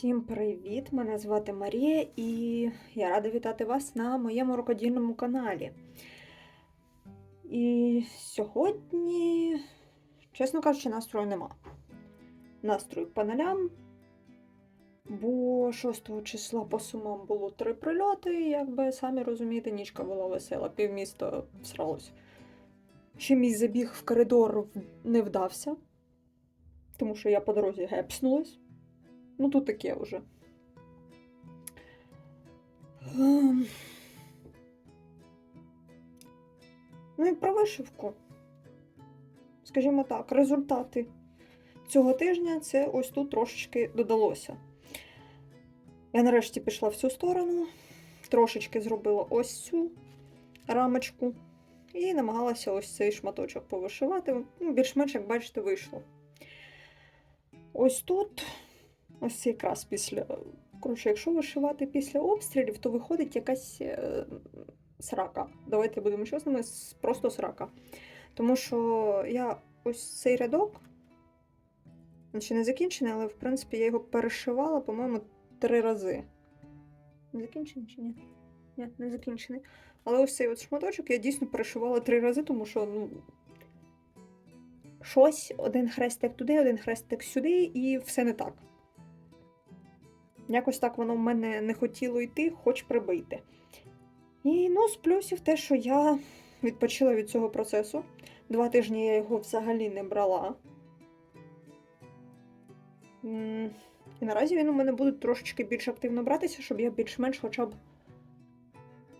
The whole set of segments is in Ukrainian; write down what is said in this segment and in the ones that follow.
Всім привіт! Мене звати Марія і я рада вітати вас на моєму рукодільному каналі. І сьогодні, чесно кажучи, настрою нема. Настрою по нулям, бо 6 числа по сумам було три прильоти, і якби самі розумієте, нічка була весела, півміста всралось. Ще мій забіг в коридор не вдався, тому що я по дорозі гепснулась. Ну, тут таке вже. Ем. Ну і про вишивку. Скажімо так, результати цього тижня це ось тут трошечки додалося. Я нарешті пішла в цю сторону, трошечки зробила ось цю рамочку і намагалася ось цей шматочок повишивати. Ну, Більш-менш, як бачите, вийшло. Ось тут Ось якраз після. Коротше, якщо вишивати після обстрілів, то виходить якась е, срака. Давайте будемо чесними, просто срака. Тому що я ось цей рядок, ще не закінчений, але в принципі я його перешивала, по-моєму, три рази. Не закінчений чи ні? Ні, не закінчений. Але ось цей от шматочок я дійсно перешивала три рази, тому що, ну. Щось, один хрестик туди, один хрестик сюди, і все не так. Якось так воно в мене не хотіло йти, хоч прибийте. І ну, з плюсів те, що я відпочила від цього процесу. Два тижні я його взагалі не брала. І наразі він у мене буде трошечки більш активно братися, щоб я більш-менш хоча б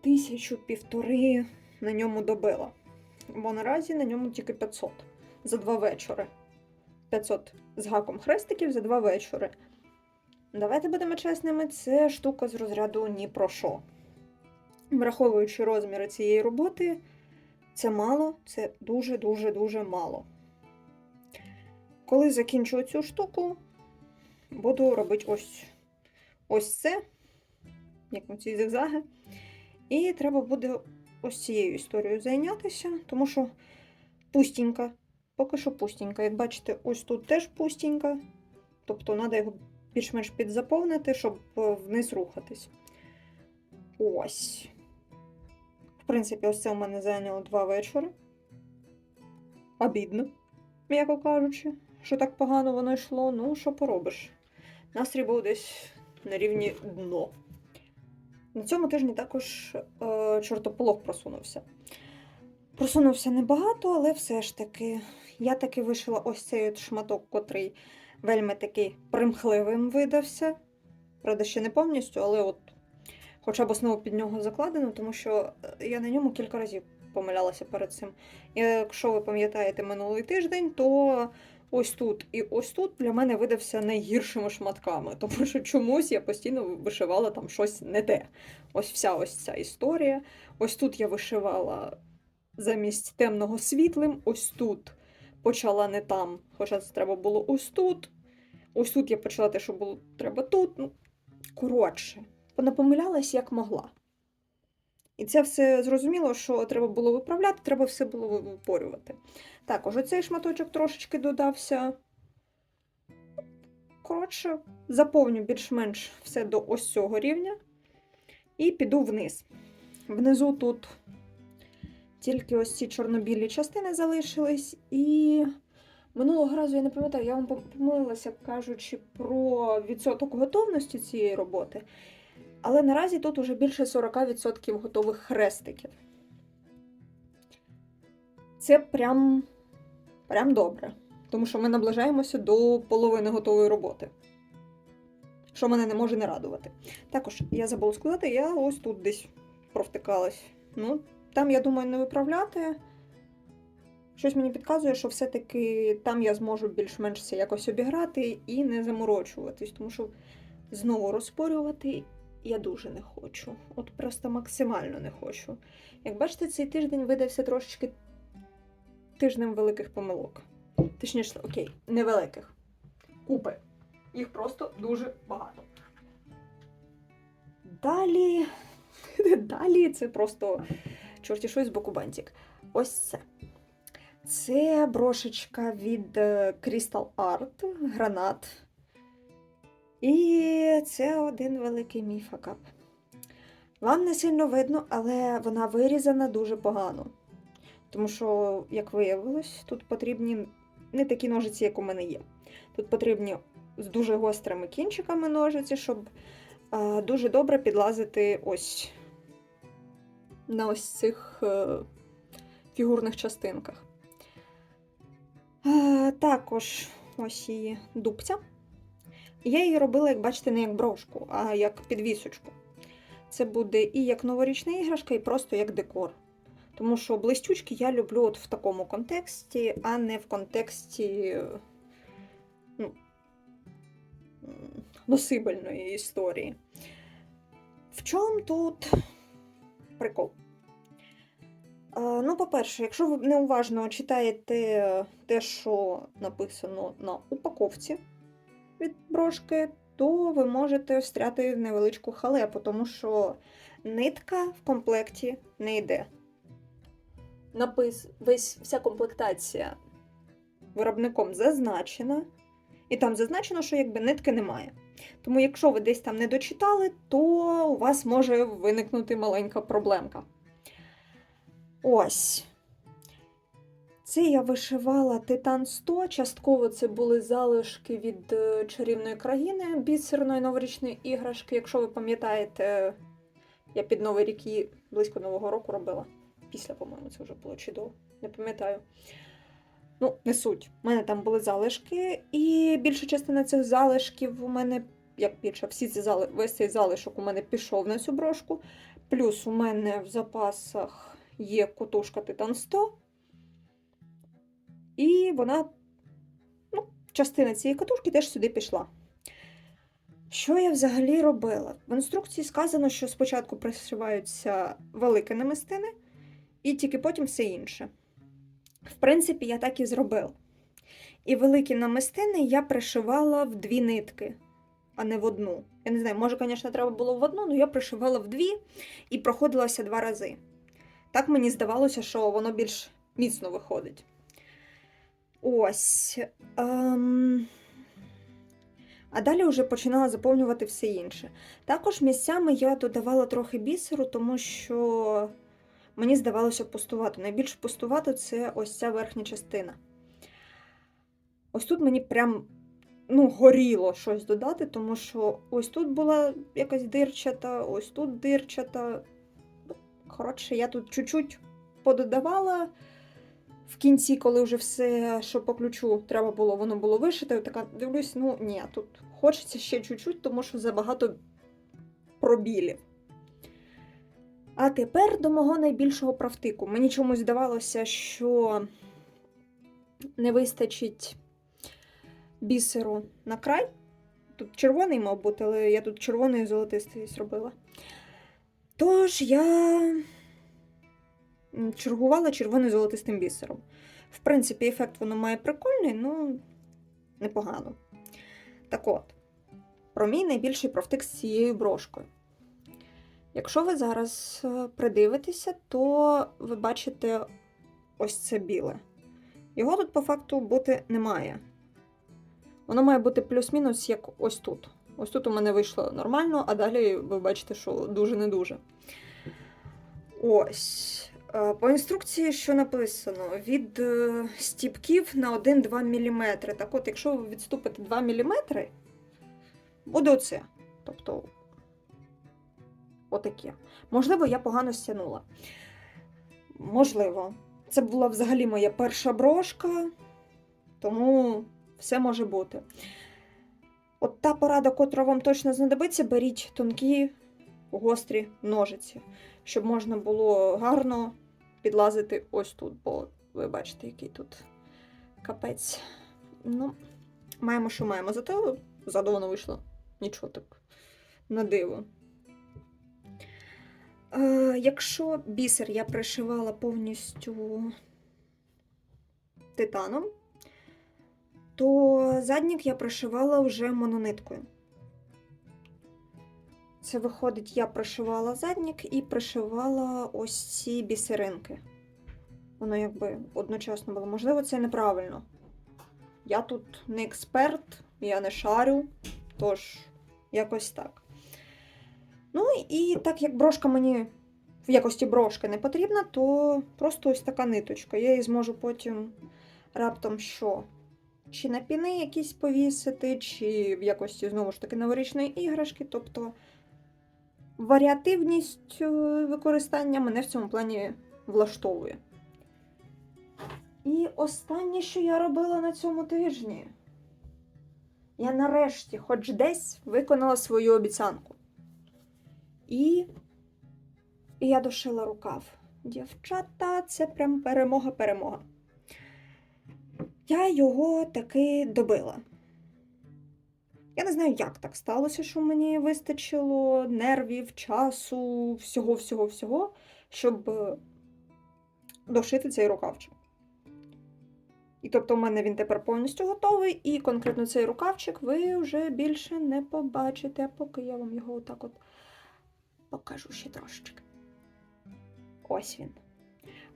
тисячу півтори на ньому добила. Бо наразі на ньому тільки 500 за два вечори. 500 з гаком хрестиків за два вечори. Давайте будемо чесними, це штука з розряду ні про що. Враховуючи розміри цієї роботи, це мало, це дуже-дуже-дуже мало. Коли закінчу цю штуку, буду робити ось, ось це, як ці зигзаги. І треба буде ось цією історією зайнятися, тому що пустенька, поки що пустенька. Як бачите, ось тут теж пустенька, тобто треба його більш-менш підзаповнити, щоб е, вниз рухатись. Ось. В принципі, ось це у мене зайняло два вечори. Обідно, м'яко кажучи, що так погано воно йшло. Ну, що поробиш? Настрій був десь на рівні дно. На цьому тижні також е, чортополох просунувся. Просунувся небагато, але все ж таки. Я таки вишила ось цей шматок, котрий вельми такий примхливим видався. Правда, ще не повністю, але от хоча б основу під нього закладено, тому що е, я на ньому кілька разів помилялася перед цим. І якщо ви пам'ятаєте минулий тиждень, то ось тут і ось тут для мене видався найгіршими шматками, тому що чомусь я постійно вишивала там щось не те. Ось вся ось ця історія. Ось тут я вишивала замість темного світлим, ось тут почала не там, хоча це треба було ось тут. Ось тут я почала те, що було треба тут. Ну, коротше, понапомилялась як могла. І це все зрозуміло, що треба було виправляти, треба все було випорювати. Також оцей шматочок трошечки додався. Коротше, заповню більш-менш все до ось цього рівня і піду вниз. Внизу тут тільки ось ці чорнобілі частини залишились, і минулого разу я не пам'ятаю, я вам помилилася, кажучи про відсоток готовності цієї роботи. Але наразі тут уже більше 40% готових хрестиків. Це прям, прям добре, тому що ми наближаємося до половини готової роботи. Що мене не може не радувати. Також я забула сказати, я ось тут десь провтикалась. Ну, там, я думаю, не виправляти. Щось мені підказує, що все-таки там я зможу більш-менш це якось обіграти і не заморочуватись, тому що знову розпорювати я дуже не хочу. От просто максимально не хочу. Як бачите, цей тиждень видався трошечки тижнем великих помилок. Точніше, окей, невеликих. Купи. Їх просто дуже багато. Далі. Далі це просто чорті щось з боку бантик. Ось це. Це брошечка від е, Crystal Art, гранат. І це один великий мій факап. Вам не сильно видно, але вона вирізана дуже погано. Тому що, як виявилось, тут потрібні не такі ножиці, як у мене є. Тут потрібні з дуже гострими кінчиками ножиці, щоб а, дуже добре підлазити ось на ось цих е, фігурних частинках. Е, також ось її дубця. Я її робила, як бачите, не як брошку, а як підвісочку. Це буде і як новорічна іграшка, і просто як декор. Тому що блистючки я люблю от в такому контексті, а не в контексті ну, носибельної історії. В чому тут прикол? Ну, по-перше, якщо ви неуважно читаєте те, що написано на упаковці від брошки, то ви можете встряти в невеличку халепу, тому що нитка в комплекті не йде. Напис, весь, вся комплектація виробником зазначена, і там зазначено, що якби нитки немає. Тому, якщо ви десь там не дочитали, то у вас може виникнути маленька проблемка. Ось. Це я вишивала Титан 100. Частково це були залишки від е, чарівної країни бісерної новорічної іграшки. Якщо ви пам'ятаєте, я під Новий рік її близько Нового року робила. Після, по-моєму, це вже було чудово. Не пам'ятаю. Ну, не суть. У мене там були залишки, і більша частина цих залишків у мене, як більше, всі ці зали... весь цей залишок у мене пішов на цю брошку. Плюс у мене в запасах є котушка Титан 100. І вона, ну, частина цієї катушки теж сюди пішла. Що я взагалі робила? В інструкції сказано, що спочатку пришиваються великі намистини, і тільки потім все інше. В принципі, я так і зробила. І великі намистини я пришивала в дві нитки, а не в одну. Я не знаю, може, звісно, треба було в одну, але я пришивала в дві і проходилася два рази. Так мені здавалося, що воно більш міцно виходить. Ось. Ем... А далі вже починала заповнювати все інше. Також місцями я додавала трохи бісеру, тому що мені здавалося пустувато. Найбільш пустувато це ось ця верхня частина. Ось тут мені прям ну, горіло щось додати, тому що ось тут була якась дирчата, ось тут дирчата. Коротше, я тут чуть-чуть пододавала. В кінці, коли вже все, що по ключу треба було, воно було вишите, така дивлюсь, ну ні, тут хочеться ще чуть-чуть, тому що забагато пробілів. А тепер до мого найбільшого правтику. Мені чомусь здавалося, що не вистачить бісеру на край. Тут червоний, мав бути, але я тут червоний і золотистий зробила. Тож я чергувала червоно-золотистим бісером. В принципі, ефект воно має прикольний, ну непогано. Так от, про мій найбільший провтик з цією брошкою. Якщо ви зараз е, придивитеся, то ви бачите ось це біле. Його тут по факту бути немає. Воно має бути плюс-мінус, як ось тут. Ось тут у мене вийшло нормально, а далі ви бачите, що дуже не дуже. Ось. Е, По інструкції, що написано, від е, стіпків на 1-2 мм. Так от, якщо ви відступите 2 мм, буде оце. Тобто, отаке. Можливо, я погано стягнула. Можливо. Це була взагалі моя перша брошка, тому все може бути. От та порада, котра вам точно знадобиться, беріть тонкі, гострі ножиці, щоб можна було гарно підлазити ось тут, бо ви бачите, який тут капець. Ну, маємо, що маємо. Зато задоволено вийшло. Нічого так на диво. Е, якщо бісер я пришивала повністю титаном, то заднік я пришивала вже монониткою. Це виходить, я пришивала заднік і пришивала ось ці бісеринки. Воно якби одночасно було. Можливо, це неправильно. Я тут не експерт, я не шарю, тож Якось так. Ну і так як брошка мені в якості брошки не потрібна, то просто ось така ниточка. Я її зможу потім раптом що? Чи на піни якісь повісити, чи в якості знову ж таки новорічної іграшки. Тобто варіативність е, використання мене в цьому плані влаштовує. І останнє, що я робила на цьому тижні, я нарешті, хоч десь, виконала свою обіцянку. І, і я дошила рукав. Дівчата, це прям перемога-перемога. Я його таки добила. Я не знаю, як так сталося, що мені вистачило нервів, часу, всього-всього-всього, щоб е, дошити цей рукавчик. І тобто, в мене він тепер повністю готовий, і конкретно цей рукавчик ви вже більше не побачите, поки я вам його отак от покажу ще трошечки. Ось він.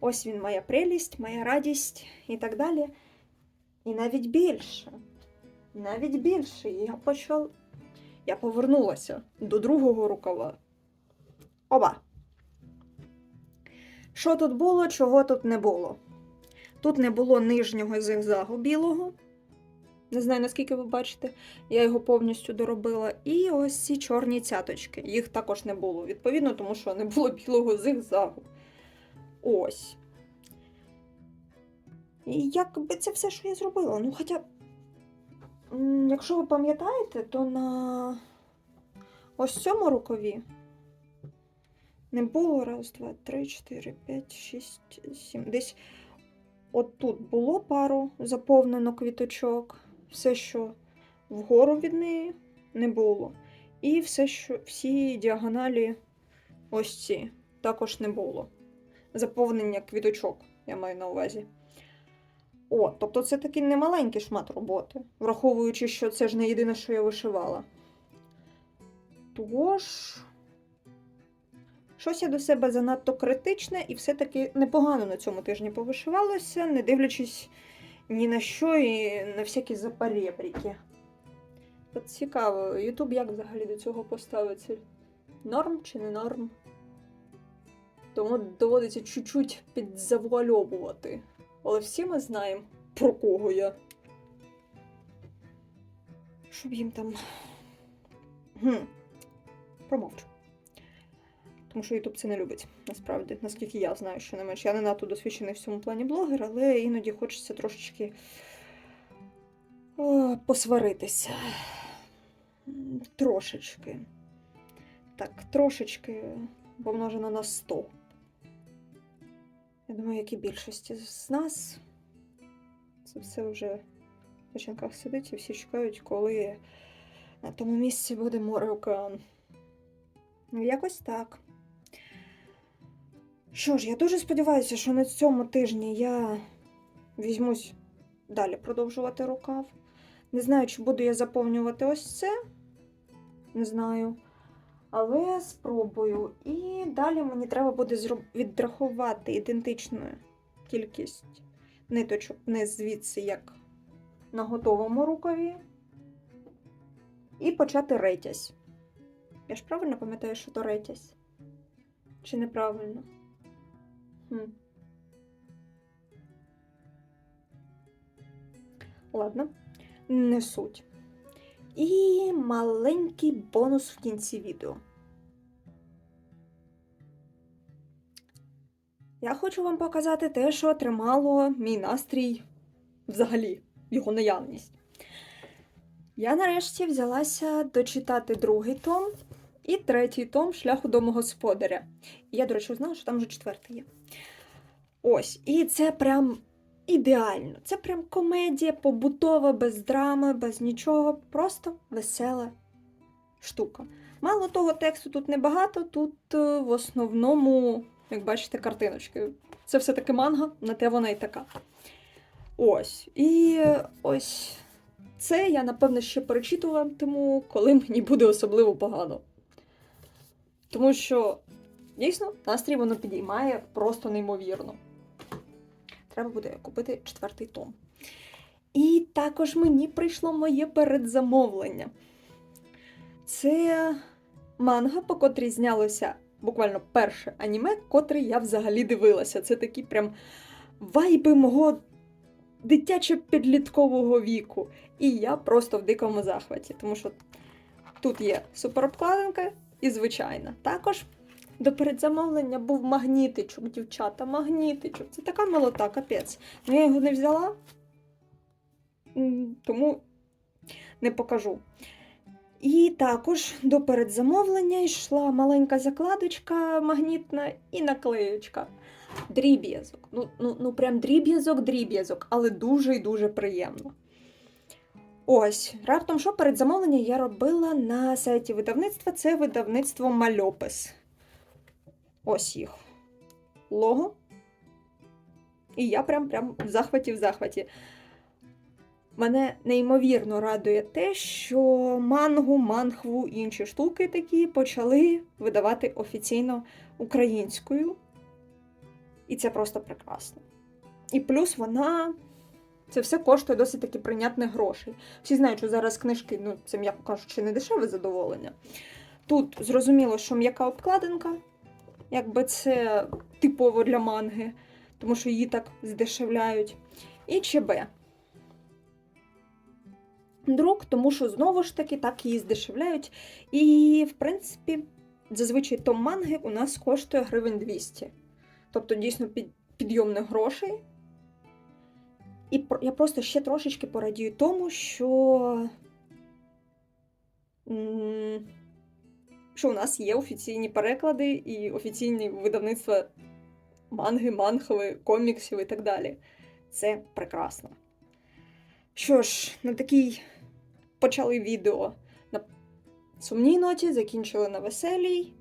Ось він, моя прелість, моя радість і так далі. І навіть більше. Навіть більше. Я почав. Я повернулася до другого рукава. Оба. Що тут було, чого тут не було? Тут не було нижнього зигзагу білого. Не знаю, наскільки ви бачите, я його повністю доробила. І ось ці чорні цяточки. Їх також не було, відповідно, тому що не було білого зигзагу. Ось. Якби це все, що я зробила. Ну, хоча, якщо ви пам'ятаєте, то на ось цьому рукаві не було раз, два, три, чотири, п'ять, шість, сім. Десь от тут було пару заповнено квіточок, все, що вгору від неї, не було. І все, що всі діагоналі ось ці також не було. Заповнення квіточок, я маю на увазі. О, тобто це такий немаленький шмат роботи, враховуючи, що це ж не єдине, що я вишивала. Тож, щось я до себе занадто критичне і все-таки непогано на цьому тижні повишивалося, не дивлячись ні на що і на всякі запарєбріки. От цікаво, Ютуб як взагалі до цього поставиться? Норм чи не норм? Тому доводиться чуть-чуть підзавуальовувати. Але всі ми знаємо, про кого я. Щоб їм там. Гм. Промовчу. Тому що Ютуб це не любить, насправді, наскільки я знаю, що не менш. Я не надто досвідчений в цьому плані блогер, але іноді хочеться трошечки о, посваритися. Трошечки. Так, трошечки помножено на 100. Я думаю, як і більшості з нас, це все вже в печінках сидить і всі чекають, коли на тому місці буде море океан. Ну, якось так. Що ж, я дуже сподіваюся, що на цьому тижні я візьмусь далі продовжувати рукав. Не знаю, чи буду я заповнювати ось це. Не знаю. Але спробую. І далі мені треба буде відрахувати ідентичну кількість ниточок вниз звідси, як на готовому рукаві. І почати ретязь. Я ж правильно пам'ятаю, що то ретязь? Чи неправильно? Хм. Ладно, не суть. І маленький бонус в кінці відео. Я хочу вам показати те, що тримало мій настрій взагалі, його наявність. Я нарешті взялася дочитати другий том і третій том шляху домогосподаря. Я, до речі, знала, що там вже четвертий є. Ось, і це прям ідеально. Це прям комедія побутова, без драми, без нічого. Просто весела штука. Мало того, тексту тут небагато, тут е, в основному, як бачите, картиночки. Це все-таки манга, на те вона і така. Ось. І е, ось це я, напевно, ще перечитуватиму, коли мені буде особливо погано. Тому що, дійсно, настрій воно підіймає просто неймовірно треба буде купити четвертий том. І також мені прийшло моє передзамовлення. Це манга, по котрій знялося буквально перше аніме, котре я взагалі дивилася. Це такі прям вайби мого дитячо-підліткового віку. І я просто в дикому захваті, тому що тут є суперобкладинка і звичайна. Також до передзамовлення був магнітичок, дівчата, магнітичок. Це така милота, капець. Ну я його не взяла, тому не покажу. І також до передзамовлення йшла маленька закладочка магнітна і наклеючка. Дріб'язок. Ну, ну, ну прям дріб'язок, дріб'язок, але дуже і дуже приємно. Ось, раптом що передзамовлення я робила на сайті видавництва. Це видавництво Мальопис. Ось їх. Лого. І я прям прям в захваті в захваті. Мене неймовірно радує те, що мангу, манхву і інші штуки такі почали видавати офіційно українською. І це просто прекрасно. І плюс вона. Це все коштує досить таки прийнятних грошей. Всі знають, що зараз книжки, ну, це, м'яко кажучи, не дешеве задоволення. Тут зрозуміло, що м'яка обкладинка, якби це типово для манги, тому що її так здешевляють. І ЧБ. Друк, тому що знову ж таки так її здешевляють. І, в принципі, зазвичай том манги у нас коштує гривень 200. Тобто, дійсно, під, підйомних грошей. І я просто ще трошечки порадію тому, що, що у нас є офіційні переклади і офіційні видавництва манги, манхви, коміксів і так далі. Це прекрасно. Що ж, на такій почали відео на сумній ноті, закінчили на веселій.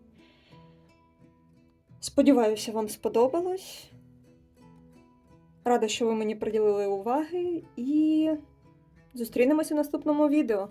Сподіваюся, вам сподобалось. Рада, що ви мені приділили уваги, і зустрінемося в наступному відео.